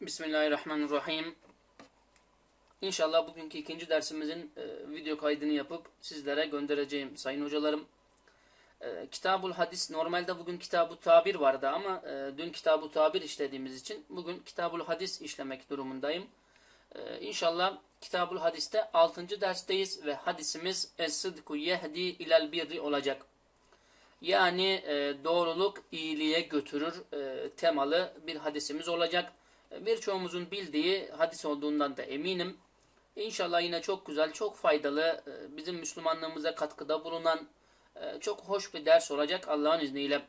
Bismillahirrahmanirrahim. İnşallah bugünkü ikinci dersimizin e, video kaydını yapıp sizlere göndereceğim sayın hocalarım. E, Kitabul Hadis, normalde bugün Kitab-ı Tabir vardı ama e, dün Kitab-ı Tabir işlediğimiz için bugün Kitabul Hadis işlemek durumundayım. E, İnşallah Kitabul Hadis'te 6. dersteyiz ve hadisimiz Es-Sıdku Yehdi ilel Birri olacak. Yani e, doğruluk iyiliğe götürür e, temalı bir hadisimiz olacak. Birçoğumuzun bildiği hadis olduğundan da eminim. İnşallah yine çok güzel, çok faydalı, e, bizim Müslümanlığımıza katkıda bulunan e, çok hoş bir ders olacak Allah'ın izniyle.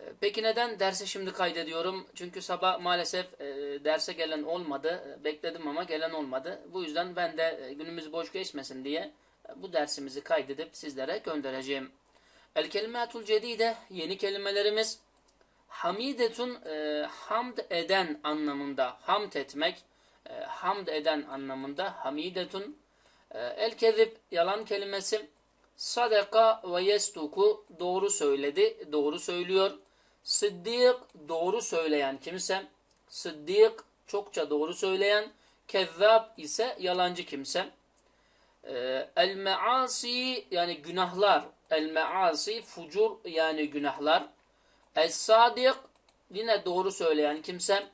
E, Peki neden dersi şimdi kaydediyorum? Çünkü sabah maalesef derse gelen olmadı. Bekledim ama gelen olmadı. Bu yüzden ben de günümüz boş geçmesin diye bu dersimizi kaydedip sizlere göndereceğim. El kelimatul cedide yeni kelimelerimiz hamidetun e, hamd eden anlamında hamd etmek e, hamd eden anlamında hamidetun. E, el kezib yalan kelimesi. Sadaka ve yestuku doğru söyledi doğru söylüyor. Sıddık doğru söyleyen kimse. Sıddık çokça doğru söyleyen. Kezzab ise yalancı kimse. Ee, El measi yani günahlar. El measi fucur yani günahlar. El sadik yine doğru söyleyen kimse.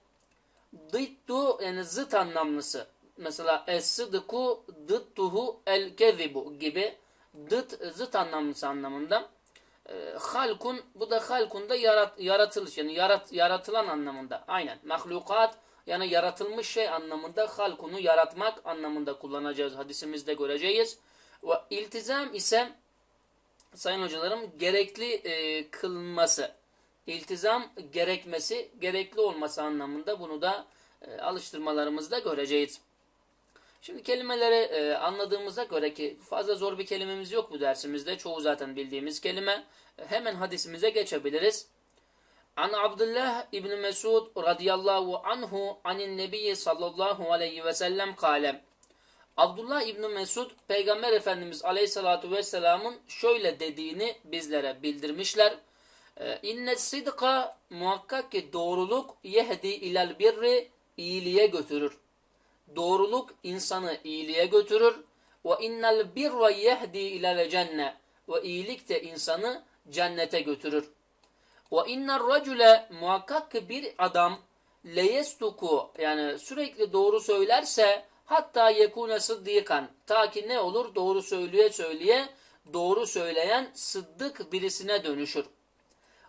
Dıddu yani zıt anlamlısı. Mesela es sıdıku dıdduhu el kezibu gibi dıt zıt anlamlısı anlamında. E, halkun bu da halkun da yarat, yaratılış yani yarat, yaratılan anlamında. Aynen. Mahlukat yani yaratılmış şey anlamında halkunu yaratmak anlamında kullanacağız. Hadisimizde göreceğiz. Ve iltizam ise sayın hocalarım gerekli e, kılınması. İltizam gerekmesi, gerekli olması anlamında bunu da e, alıştırmalarımızda göreceğiz. Şimdi kelimeleri e, anladığımıza göre ki fazla zor bir kelimemiz yok bu dersimizde. Çoğu zaten bildiğimiz kelime. E, hemen hadisimize geçebiliriz. An Abdullah İbni Mesud radıyallahu anhu anin nebiyyi sallallahu aleyhi ve sellem kale. Abdullah İbni Mesud Peygamber Efendimiz aleyhissalatu vesselamın şöyle dediğini bizlere bildirmişler. Ee, İnne sidka muhakkak ki doğruluk yehdi ilal birri iyiliğe götürür. Doğruluk insanı iyiliğe götürür. Ve innel birra yehdi ilal cenne. Ve iyilik de insanı cennete götürür. Ve inner racule muhakkak ki bir adam leyestuku yani sürekli doğru söylerse hatta yekune sıddikan ta ki ne olur doğru söyleye söyleye doğru söyleyen sıddık birisine dönüşür.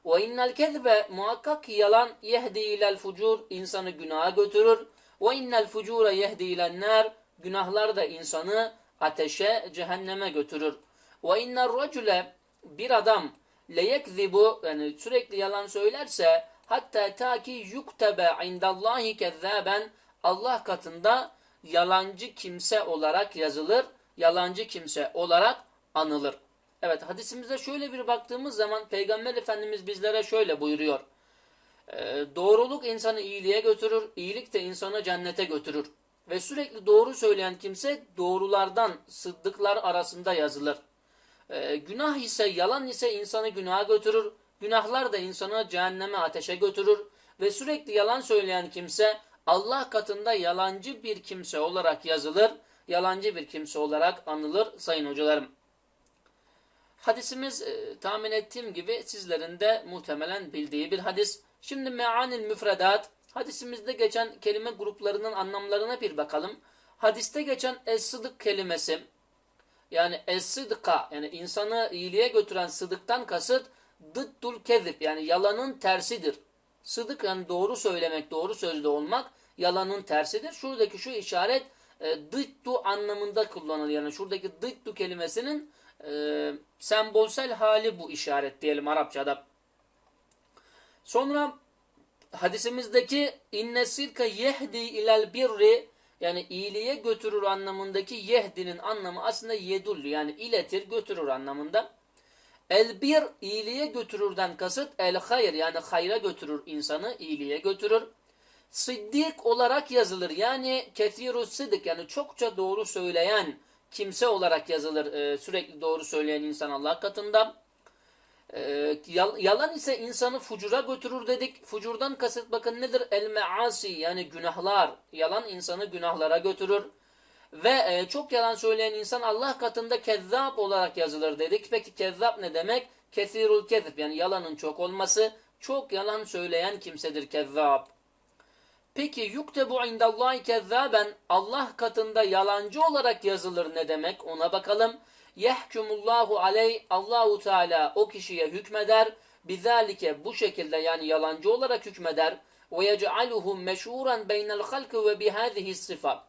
Ve innel kezbe muhakkak ki yalan yehdi ilel fucur insanı günaha götürür. Ve innel fucura yehdi ilen nar günahlar da insanı ateşe cehenneme götürür. Ve inner racule bir adam leyekzibu yani sürekli yalan söylerse hatta ta ki yuktebe indallahi kezzaben Allah katında yalancı kimse olarak yazılır, yalancı kimse olarak anılır. Evet hadisimize şöyle bir baktığımız zaman Peygamber Efendimiz bizlere şöyle buyuruyor. E, doğruluk insanı iyiliğe götürür, iyilik de insanı cennete götürür. Ve sürekli doğru söyleyen kimse doğrulardan, sıddıklar arasında yazılır. E, günah ise, yalan ise insanı günaha götürür. Günahlar da insanı cehenneme, ateşe götürür. Ve sürekli yalan söyleyen kimse Allah katında yalancı bir kimse olarak yazılır. Yalancı bir kimse olarak anılır sayın hocalarım. Hadisimiz e, tahmin ettiğim gibi sizlerin de muhtemelen bildiği bir hadis. Şimdi meanil müfredat, hadisimizde geçen kelime gruplarının anlamlarına bir bakalım. Hadiste geçen es-sıdık kelimesi, yani es-sıdıka, yani insanı iyiliğe götüren sıdıktan kasıt dıddul kezib, yani yalanın tersidir. Sıdık yani doğru söylemek, doğru sözlü olmak yalanın tersidir. Şuradaki şu işaret e, dıddu anlamında kullanılıyor. Yani şuradaki dıddu kelimesinin e, sembolsel hali bu işaret diyelim Arapçada. Sonra hadisimizdeki inne sirke yehdi ilel birri yani iyiliğe götürür anlamındaki yehdinin anlamı aslında yedullu yani iletir götürür anlamında. El bir iyiliğe götürürden kasıt el hayır yani hayra götürür insanı iyiliğe götürür. Sıddık olarak yazılır yani kethiru sıdık yani çokça doğru söyleyen kimse olarak yazılır e, sürekli doğru söyleyen insan Allah katında. Yal- yalan ise insanı fucura götürür dedik. Fucurdan kasıt bakın nedir? El measi yani günahlar. Yalan insanı günahlara götürür. Ve e, çok yalan söyleyen insan Allah katında kezzap olarak yazılır dedik. Peki kezzap ne demek? Kesirul kezib yani yalanın çok olması. Çok yalan söyleyen kimsedir kezzap. Peki yuktebu indallahi kezzaben Allah katında yalancı olarak yazılır ne demek? Ona bakalım. Yehkumullahu aleyh Allahu Teala o kişiye hükmeder. Bizalike bu şekilde yani yalancı olarak hükmeder. Ve yec'aluhu meşhuran beynel halkı ve bihâzihi sıfa.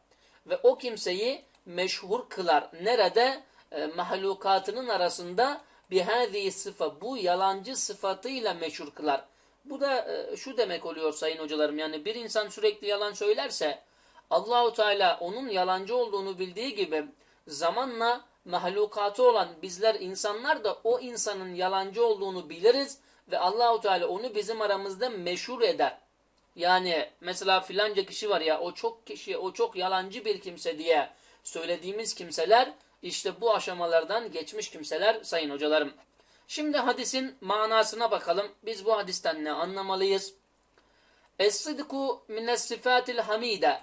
Ve o kimseyi meşhur kılar. Nerede? E, mahlukatının arasında bihâzihi sıfa. Bu yalancı sıfatıyla meşhur kılar. Bu da e, şu demek oluyor sayın hocalarım. Yani bir insan sürekli yalan söylerse Allahu Teala onun yalancı olduğunu bildiği gibi zamanla mahlukatı olan bizler insanlar da o insanın yalancı olduğunu biliriz ve Allahu Teala onu bizim aramızda meşhur eder. Yani mesela filanca kişi var ya o çok kişi o çok yalancı bir kimse diye söylediğimiz kimseler işte bu aşamalardan geçmiş kimseler sayın hocalarım. Şimdi hadisin manasına bakalım. Biz bu hadisten ne anlamalıyız? Es-sıdku mines hamide.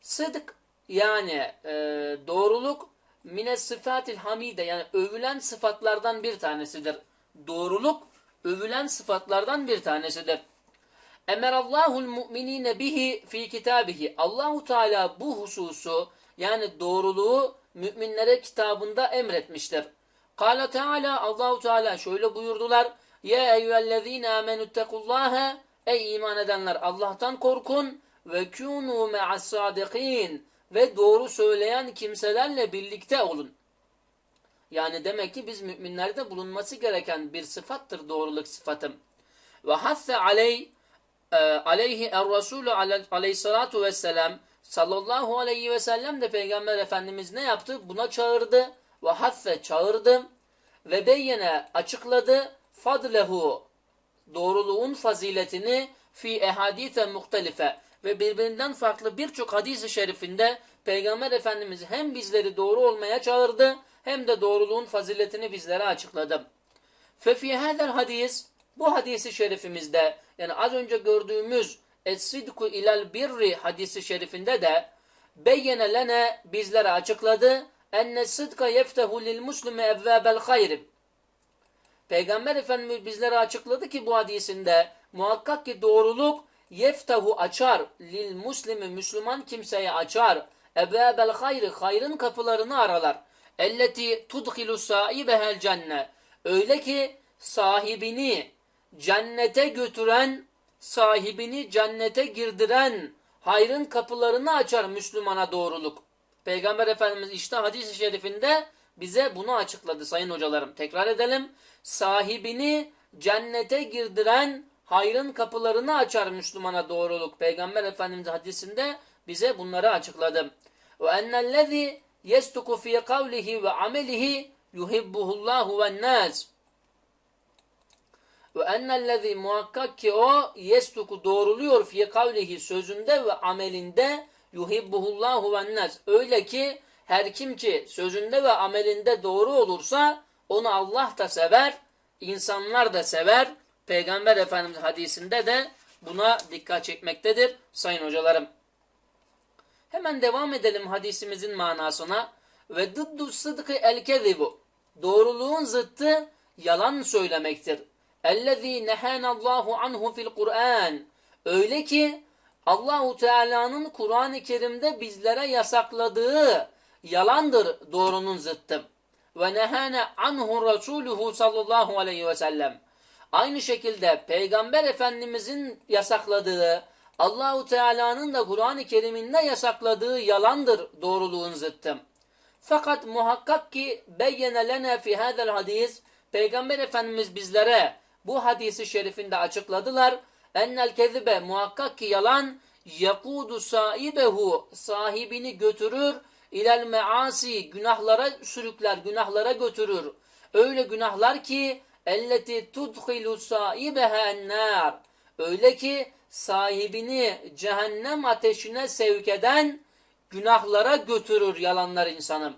Sıdk yani e, doğruluk mines sifatil hamide yani övülen sıfatlardan bir tanesidir. Doğruluk övülen sıfatlardan bir tanesidir. Emerallahul mu'minine bihi fi kitabihi. Allahu Teala bu hususu yani doğruluğu müminlere kitabında emretmiştir. Kâle Teala Allahu Teala şöyle buyurdular. Ya eyyühellezîne amenüttekullâhe Ey iman edenler Allah'tan korkun ve kûnû me'as sâdikîn ve doğru söyleyen kimselerle birlikte olun. Yani demek ki biz müminlerde bulunması gereken bir sıfattır doğruluk sıfatım. Ve hasse aley e, aleyhi er-Resulü aleyhissalatu vesselam sallallahu aleyhi ve sellem de Peygamber Efendimiz ne yaptı? Buna çağırdı ve hasse çağırdı ve beyyene açıkladı fadlehu doğruluğun faziletini fi ehadite muhtelife ve birbirinden farklı birçok hadis-i şerifinde Peygamber Efendimiz hem bizleri doğru olmaya çağırdı hem de doğruluğun faziletini bizlere açıkladı. Fefi hadel hadis bu hadisi şerifimizde yani az önce gördüğümüz Es-sidku ilal birri hadisi şerifinde de beyyene lene bizlere açıkladı enne sıdka yeftehu lil muslimi evvâbel hayr. Peygamber Efendimiz bizlere açıkladı ki bu hadisinde muhakkak ki doğruluk yeftehu açar lil muslimi Müslüman kimseye açar evvâbel hayr hayrın kapılarını aralar. Elleti tudhilu sahibehel cenne. Öyle ki sahibini cennete götüren, sahibini cennete girdiren hayrın kapılarını açar Müslümana doğruluk. Peygamber Efendimiz işte hadis-i şerifinde bize bunu açıkladı sayın hocalarım. Tekrar edelim. Sahibini cennete girdiren hayrın kapılarını açar Müslümana doğruluk. Peygamber Efendimiz hadisinde bize bunları açıkladı. Ve ennellezî yestuku fî kavlihi ve amelihi yuhibbuhullahu ve nâs. Ve ennellezî muhakkak ki o yestuku doğruluyor fî kavlihi sözünde ve amelinde yuhibbuhullahu ve nâs. Öyle ki her kim ki sözünde ve amelinde doğru olursa onu Allah da sever, insanlar da sever. Peygamber Efendimiz hadisinde de buna dikkat çekmektedir sayın hocalarım. Hemen devam edelim hadisimizin manasına. Ve dıddu sıdkı el kezibu. Doğruluğun zıttı yalan söylemektir. Ellezî nehanallahu anhu fil Kur'an. Öyle ki Allahu Teala'nın Kur'an-ı Kerim'de bizlere yasakladığı yalandır doğrunun zıttı. Ve nehane anhu Resuluhu sallallahu aleyhi ve sellem. Aynı şekilde Peygamber Efendimizin yasakladığı, Allahu Teala'nın da Kur'an-ı Kerim'inde yasakladığı yalandır doğruluğun zıttı. Fakat muhakkak ki beyyene lene fi hadis Peygamber Efendimiz bizlere bu hadisi şerifinde açıkladılar. Ennel kezibe muhakkak ki yalan yakudu sahibehu sahibini götürür ilel measi günahlara sürükler, günahlara götürür. Öyle günahlar ki elleti tudhilu sahibeha ennâr. Öyle ki sahibini cehennem ateşine sevk eden günahlara götürür yalanlar insanım.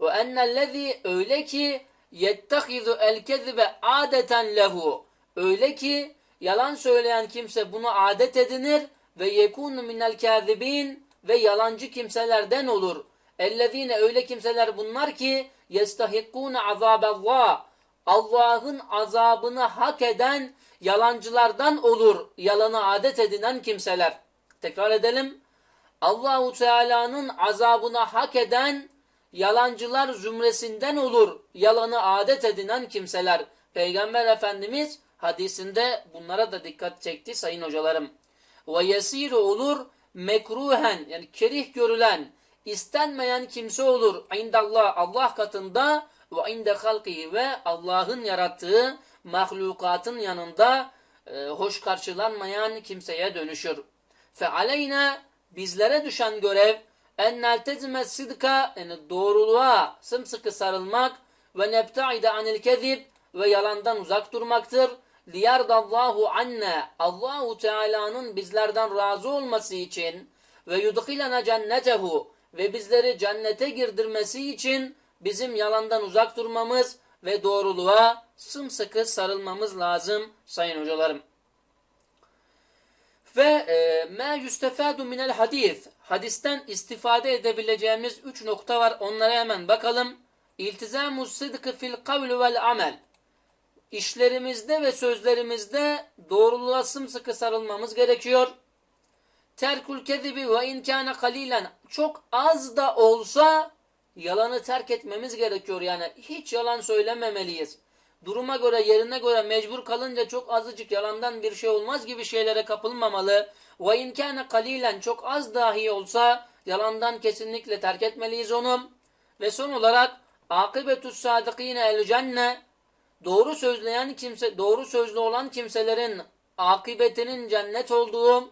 Ve ennellezî öyle ki yettehizu el kezibe adeten lehu. Öyle ki yalan söyleyen kimse bunu adet edinir ve yekunu minel kâzibin ve yalancı kimselerden olur. Ellezine öyle kimseler bunlar ki yestahikkûne azâbellâh. Allah'ın azabını hak eden yalancılardan olur. Yalanı adet edinen kimseler. Tekrar edelim. Allahu Teala'nın azabına hak eden yalancılar zümresinden olur. Yalanı adet edinen kimseler. Peygamber Efendimiz hadisinde bunlara da dikkat çekti sayın hocalarım. Ve yesiru olur mekruhen yani kerih görülen, istenmeyen kimse olur. İndallah Allah katında ve inde halkihi ve Allah'ın yarattığı mahlukatın yanında e, hoş karşılanmayan kimseye dönüşür. Fe aleyna bizlere düşen görev en neltezime sidka yani doğruluğa sımsıkı sarılmak ve nebtaide anil kezib ve yalandan uzak durmaktır. Liyardallahu anne Allahu Teala'nın bizlerden razı olması için ve yudkhilena cennetehu ve bizleri cennete girdirmesi için bizim yalandan uzak durmamız ve doğruluğa sımsıkı sarılmamız lazım sayın hocalarım. Ve e, ma yustefadu minel hadis. Hadisten istifade edebileceğimiz üç nokta var. Onlara hemen bakalım. İltizamu sıdkı fil kavlu vel amel. İşlerimizde ve sözlerimizde doğruluğa sımsıkı sarılmamız gerekiyor. Terkul kezibi ve inkâne kalilen. Çok az da olsa yalanı terk etmemiz gerekiyor. Yani hiç yalan söylememeliyiz. Duruma göre, yerine göre mecbur kalınca çok azıcık yalandan bir şey olmaz gibi şeylere kapılmamalı. Ve inkâne kalilen çok az dahi olsa yalandan kesinlikle terk etmeliyiz onu. Ve son olarak akibetus sadıkîne el cenne doğru sözleyen kimse, doğru sözlü olan kimselerin akıbetinin cennet olduğu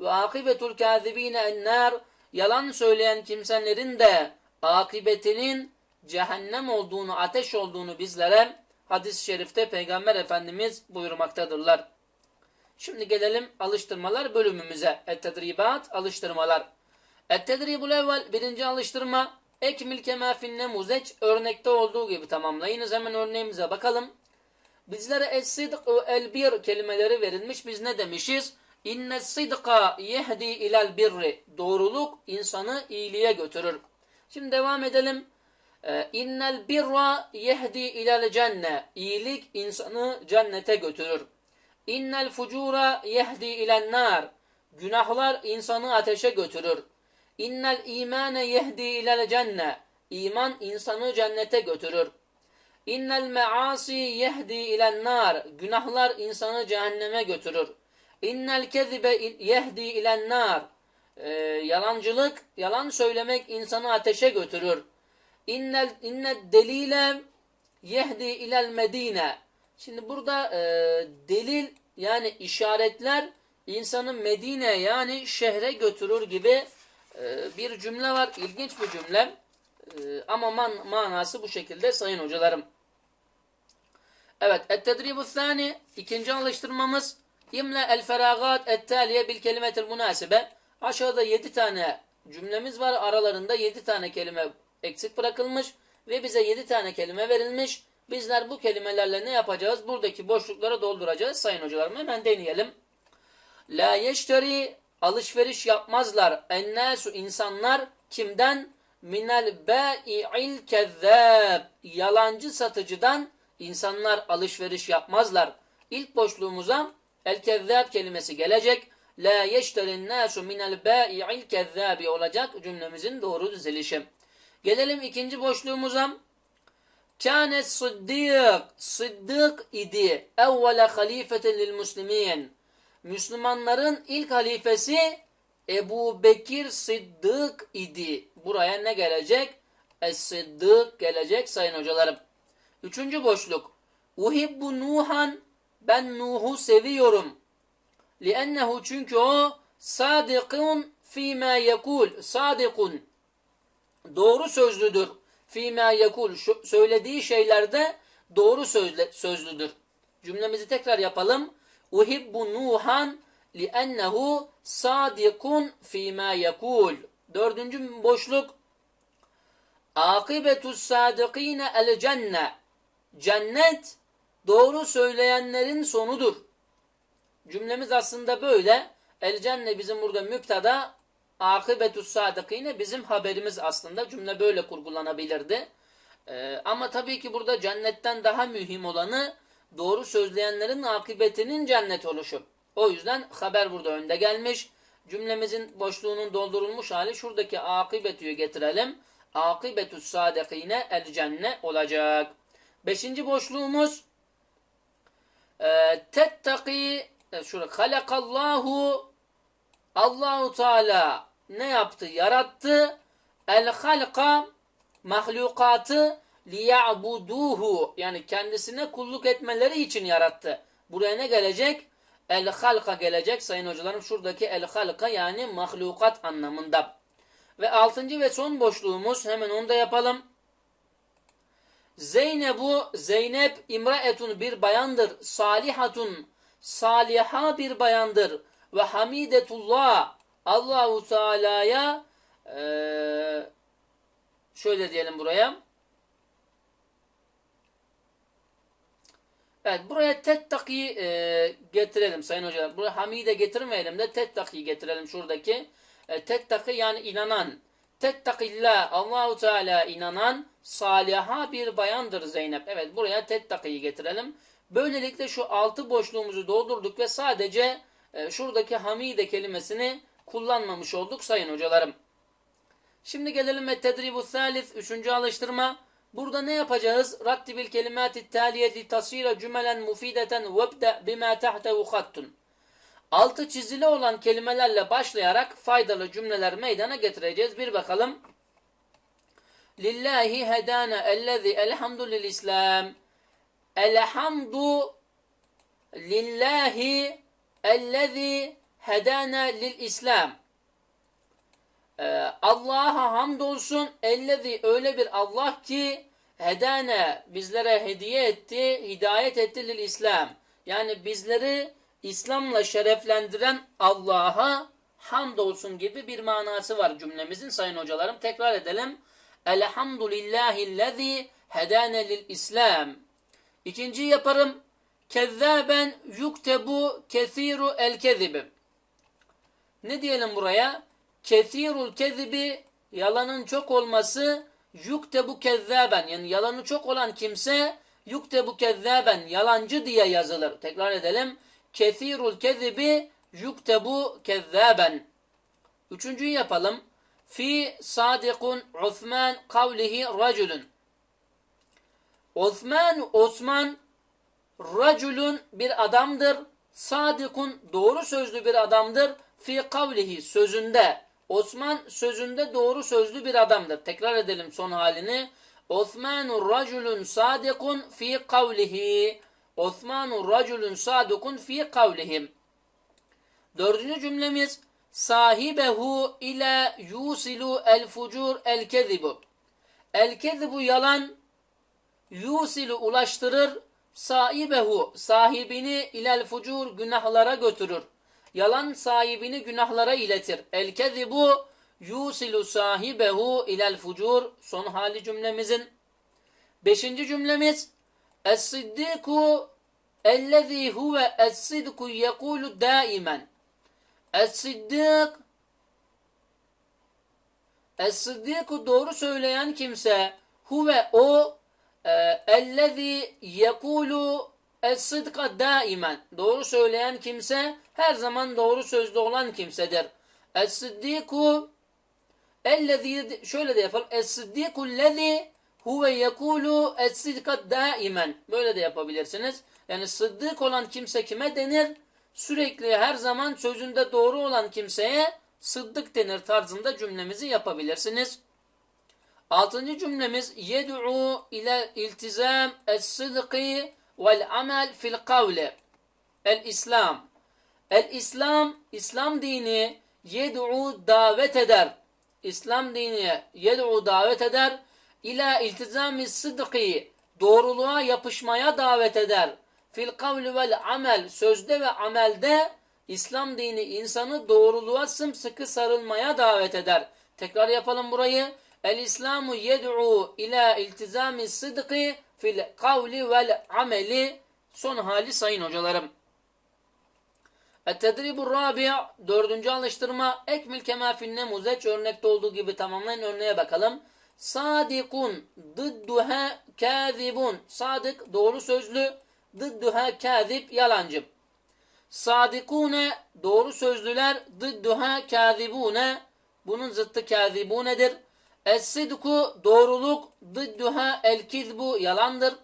ve akibetul kâzibîne ennâr yalan söyleyen kimselerin de akıbetinin cehennem olduğunu, ateş olduğunu bizlere hadis-i şerifte Peygamber Efendimiz buyurmaktadırlar. Şimdi gelelim alıştırmalar bölümümüze. Et-tedribat, alıştırmalar. Et-tedribul evvel, birinci alıştırma. Ekmil kemâ finne muzeç, örnekte olduğu gibi tamamlayınız. Hemen örneğimize bakalım. Bizlere es-sidq ve el-bir kelimeleri verilmiş. Biz ne demişiz? İnne sidqa yehdi ilel birri. Doğruluk insanı iyiliğe götürür. Şimdi devam edelim. Ee, innel birra yehdi ilel cenne. İyilik insanı cennete götürür. İnnel fucura yehdi ilen nar. Günahlar insanı ateşe götürür. İnnel imane yehdi ilel cenne. İman insanı cennete götürür. İnnel measi yehdi ilen nar. Günahlar insanı cehenneme götürür. İnnel kezibe yehdi ilen nar. Ee, yalancılık, yalan söylemek insanı ateşe götürür. İnnel inne delile yehdi ilel medine. Şimdi burada e, delil yani işaretler insanı Medine yani şehre götürür gibi e, bir cümle var. İlginç bir cümle. E, ama man, manası bu şekilde sayın hocalarım. Evet. Et-tedribu thani ikinci alıştırmamız İmle el feragat et-taliye bil kelimetil münasibe. Aşağıda yedi tane cümlemiz var. Aralarında yedi tane kelime eksik bırakılmış ve bize yedi tane kelime verilmiş. Bizler bu kelimelerle ne yapacağız? Buradaki boşlukları dolduracağız. Sayın hocalarım hemen deneyelim. La yeşteri alışveriş yapmazlar. Ennâsu insanlar kimden? Minel bâ'i'il kezzâb. Yalancı satıcıdan insanlar alışveriş yapmazlar. İlk boşluğumuza el kezzâb kelimesi gelecek. La yeşterin nâsu minel bâ'i'il kezzâbi olacak cümlemizin doğru dizilişi. Gelelim ikinci boşluğumuza. Kâne sıddık, sıddık idi. Evvele halifeten lil muslimin. Müslümanların ilk halifesi Ebu Bekir Sıddık idi. Buraya ne gelecek? Es-Sıddık gelecek sayın hocalarım. Üçüncü boşluk. Uhibbu Nuhan. Ben Nuh'u seviyorum. Liennehu çünkü o sadikun fîmâ yekul. Sadikun. Doğru sözlüdür. Fîmâ yekul. Söylediği şeylerde doğru sözlüdür. Cümlemizi tekrar yapalım. Uhibbu Nuhan liennehu sadikun fîmâ yekul. Dördüncü boşluk. Akibetus sadikine el cenne. cennet doğru söyleyenlerin sonudur. Cümlemiz aslında böyle. El cenne bizim burada müpteda, akıbetus sadıkine bizim haberimiz aslında. Cümle böyle kurgulanabilirdi. Ee, ama tabii ki burada cennetten daha mühim olanı doğru sözleyenlerin akıbetinin cennet oluşu. O yüzden haber burada önde gelmiş. Cümlemizin boşluğunun doldurulmuş hali şuradaki akıbetüyü getirelim. Akıbetüs sadikine el cenne olacak. Beşinci boşluğumuz e, tettaki e, şurada halakallahu Allahu Teala ne yaptı? Yarattı. El halka mahlukatı liya'buduhu yani kendisine kulluk etmeleri için yarattı. Buraya ne gelecek? El halka gelecek sayın hocalarım. Şuradaki el halka yani mahlukat anlamında. Ve altıncı ve son boşluğumuz hemen onu da yapalım. Zeynebu Zeynep imraetun bir bayandır. Salihatun saliha bir bayandır. Ve hamidetullah Allahu Teala'ya ee, şöyle diyelim buraya. Evet buraya tettaki e, getirelim sayın hocalar. Buraya hamide getirmeyelim de tettaki getirelim şuradaki. E, tettaki yani inanan. Tettakillah Allahu Teala inanan saliha bir bayandır Zeynep. Evet buraya tettakiyi getirelim. Böylelikle şu altı boşluğumuzu doldurduk ve sadece e, şuradaki hamide kelimesini kullanmamış olduk sayın hocalarım. Şimdi gelelim ve tedribu thalith. Üçüncü alıştırma. Burada ne yapacağız? Rattibil kelimati taliyeti tasira cümelen mufideten vebde bima tahtehu hattun. Altı çizili olan kelimelerle başlayarak faydalı cümleler meydana getireceğiz. Bir bakalım. Lillahi hedana ellezi elhamdu lil islam. Elhamdu lillahi ellezi hedana. Ee, Allah'a hamdolsun ellezi öyle bir Allah ki hedane bizlere hediye etti, hidayet etti lil İslam. Yani bizleri İslam'la şereflendiren Allah'a hamdolsun gibi bir manası var cümlemizin sayın hocalarım. Tekrar edelim. Elhamdülillahillezî hedane lil İslam. İkinci yaparım. Kezzâben yuktebu kethiru el kezibim. Ne diyelim buraya? Kesirul kezibi yalanın çok olması yuktebu kezzaben yani yalanı çok olan kimse yuktebu kezzaben yalancı diye yazılır. Tekrar edelim. Kesirul kezibi yuktebu kezzaben. Üçüncüyü yapalım. Fi sadikun Osman kavlihi racülün. Osman, Osman racülün bir adamdır. Sadikun doğru sözlü bir adamdır. Fi kavlihi sözünde. Osman sözünde doğru sözlü bir adamdır. Tekrar edelim son halini. Osmanur raculun sadikun fi kavlihi. Osmanur raculun sadikun fi kavlihim. Dördüncü cümlemiz sahibehu ile yusilu el fucur el kezibu. El kezibu yalan yusilu ulaştırır sahibehu sahibini ilel fucur günahlara götürür. Yalan sahibini günahlara iletir. El kezibu yusilu sahibehu ilel fucur. Son hali cümlemizin. Beşinci cümlemiz Es-siddiku ellezî huve es-sidku yekulu daimen. Es-siddik Es-siddiku doğru söyleyen kimse huve o e, ellezî yekulu Es-sıdka daimen. Doğru söyleyen kimse her zaman doğru sözlü olan kimsedir. Es-sıddiku ellezî şöyle de yapalım. Es-sıddiku lezî huve yekulu es-sıdka daimen. Böyle de yapabilirsiniz. Yani sıddık olan kimse kime denir? Sürekli her zaman sözünde doğru olan kimseye sıddık denir tarzında cümlemizi yapabilirsiniz. Altıncı cümlemiz yed'u ile iltizam es-sıdkı vel amel fil kavle. El İslam. El İslam, İslam dini yed'u davet eder. İslam dini yed'u davet eder. İla iltizami sıdkı doğruluğa yapışmaya davet eder. Fil kavli vel amel sözde ve amelde İslam dini insanı doğruluğa sımsıkı sarılmaya davet eder. Tekrar yapalım burayı. El İslamu yed'u ila iltizami sıdkı fil kavli vel ameli son hali sayın hocalarım. Et-tedribu rabi' dördüncü alıştırma ekmil kema fin nemuzeç örnekte olduğu gibi tamamlayın örneğe bakalım. Sadikun dıdduha kâzibun sadık doğru sözlü dıdduha kâzib yalancı. Sadikune doğru sözlüler dıdduha kâzibune bunun zıttı kâzibunedir. Es-sidku doğruluk dıdduha el-kizbu yalandır.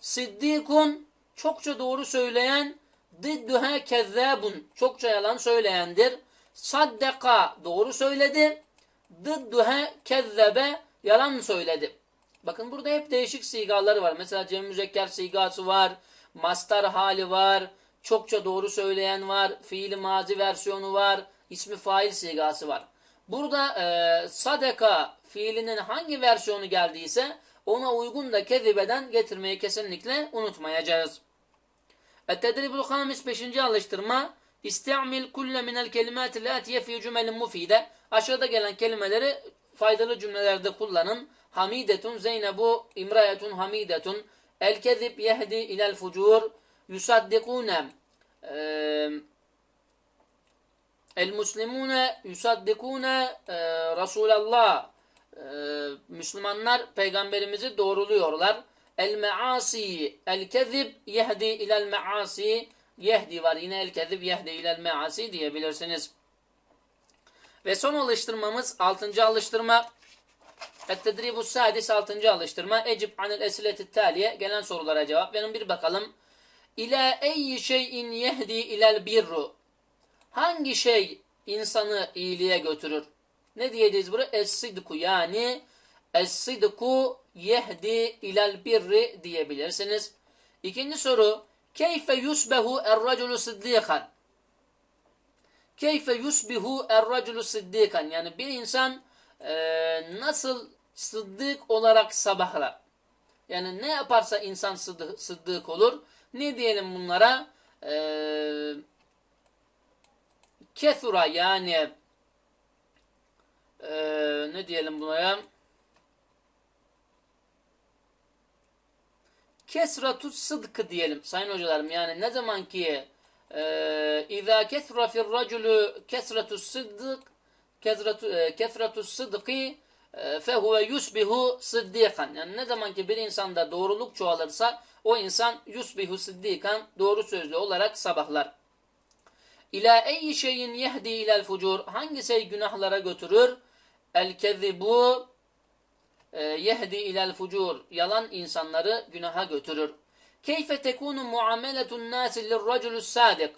Siddikun çokça doğru söyleyen dıdduha kezzabun çokça yalan söyleyendir. Saddeka doğru söyledi. Dıdduha kezzebe yalan söyledi. Bakın burada hep değişik sigaları var. Mesela cem müzekker sigası var. Mastar hali var. Çokça doğru söyleyen var. Fiili mazi versiyonu var. ismi fail sigası var. Burada e, sadeka fiilinin hangi versiyonu geldiyse ona uygun da kezibeden getirmeyi kesinlikle unutmayacağız. Et-tedribul hamis 5. alıştırma İsti'mil kulle minel kelimati latiye fi cümelin mufide Aşağıda gelen kelimeleri faydalı cümlelerde kullanın. Hamidetun Zeynebu imrayetun hamidetun El kezib yehdi ilel fucur yusaddikune El muslimune yusaddikune Resulallah Müslümanlar peygamberimizi doğruluyorlar. El measi el kezib yehdi ilel measi yehdi var. Yine el kezib yehdi ilel measi diyebilirsiniz. Ve son alıştırmamız altıncı alıştırma. Et-tedribu sadis altıncı alıştırma. Ecib anil esileti taliye. Gelen sorulara cevap verin bir bakalım. İlâ eyyi şeyin yehdi ilel birru. Hangi şey insanı iyiliğe götürür? Ne diyeceğiz burada? Es-sidku yani Es-sidku yehdi ilel birri diyebilirsiniz. İkinci soru. Keyfe yusbehu er-raculu siddikan? Keyfe yusbihu er-raculu siddikan? Yani bir insan e, nasıl sıddık olarak sabahlar? Yani ne yaparsa insan sıddık, sıddık olur. Ne diyelim bunlara? Eee kethura yani e, ne diyelim buna kesratu sıdkı diyelim sayın hocalarım yani ne zaman ki اِذَا كَثْرَ فِي الرَّجُلُ كَثْرَةُ الصِّدْقِ كَثْرَةُ الصِّدْقِ فَهُوَ يُسْبِهُ صِدِّيقًا Yani ne zaman ki bir insanda doğruluk çoğalırsa o insan yusbihu siddikan doğru sözlü olarak sabahlar. İlâ eyyi şeyin yehdi ilel fucur. Hangi şey günahlara götürür? El kezibu yehdi ilel fucur. Yalan insanları günaha götürür. Keyfe tekunu muameletun nasi lirraculus sadik.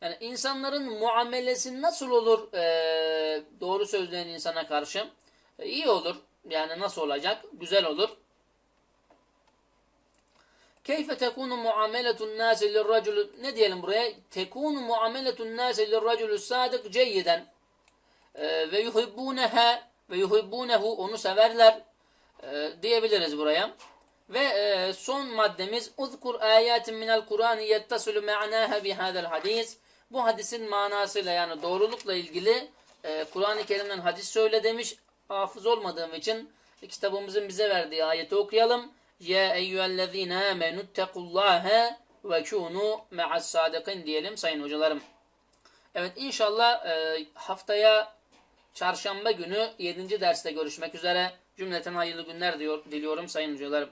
Yani insanların muamelesi nasıl olur e, doğru sözleyen insana karşı? E, iyi olur. Yani nasıl olacak? Güzel olur. Keyfe tekunu muameletun nasi lirracul ne diyelim buraya? Tekunu muameletun nasi lirracul sadık ceyyiden ve yuhibbuneha ve yuhibbunehu onu severler e, diyebiliriz buraya. Ve e, son maddemiz uzkur ayatin minel Kur'an yettasulü me'naha bihadel hadis. Bu hadisin manasıyla yani doğrulukla ilgili e, Kur'an-ı Kerim'den hadis söyle demiş. Hafız olmadığım için kitabımızın bize verdiği ayeti okuyalım. Ya eyyühellezine amenüttekullâhe ve kûnû me'as sâdıkın diyelim sayın hocalarım. Evet inşallah e, haftaya çarşamba günü 7. derste görüşmek üzere. Cümleten hayırlı günler diyor, diliyorum sayın hocalarım.